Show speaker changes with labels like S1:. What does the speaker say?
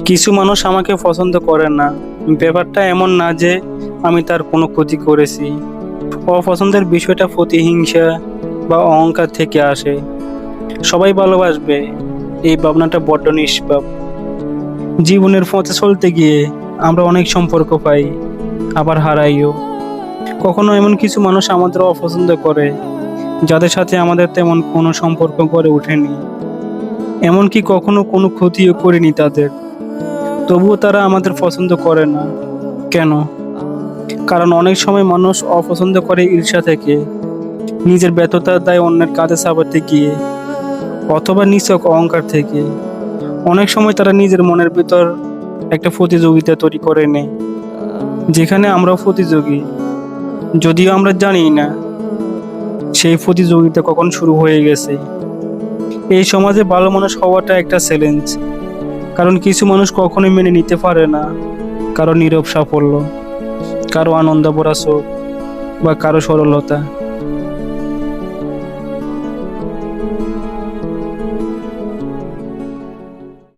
S1: কিছু মানুষ আমাকে পছন্দ করে না। ব্যাপারটা এমন না যে আমি তার কোনো ক্ষতি করেছি। অপছন্দের বিষয়টা প্রতিহিংসা বা অহংকার থেকে আসে। সবাই ভালোবাসবে। এই ভাবনাটা বড্ড নিষ্পাপ। জীবনের পথে চলতে গিয়ে আমরা অনেক সম্পর্ক পাই, আবার হারাইও। কখনো এমন কিছু মানুষ আমাদের অপছন্দ করে, যাদের সাথে আমাদের তেমন কোনো সম্পর্ক গড়ে ওঠেনি। এমনকি কখনো কোনো ক্ষতিও করিনি তাদের। তবুও তারা আমাদের পছন্দ করে না। কেন? কারণ অনেক সময় মানুষ অপছন্দ করে ঈর্ষা থেকে। নিজের ব্যর্থতার দায় অন্যের কাঁধে চাপাতে গিয়ে, অথবা নিচক অহংকার থেকে। অনেক সময় তারা নিজের মনের ভিতর একটা প্রতিযোগিতা তৈরি করে নেয় যেখানে আমরা প্রতিযোগী। যদিও আমরা জানি না সেই প্রতিযোগিতা কখন শুরু হয়ে গেছে। এই সমাজে ভালো মানুষ হওয়াটা একটা চ্যালেঞ্জ কারণ কিছু মানুষ কখনোই মেনে নিতে পারে না। কারও নীরব সাফল্য, কারও আনন্দ ভরা চোখ বা কারও সরলতা।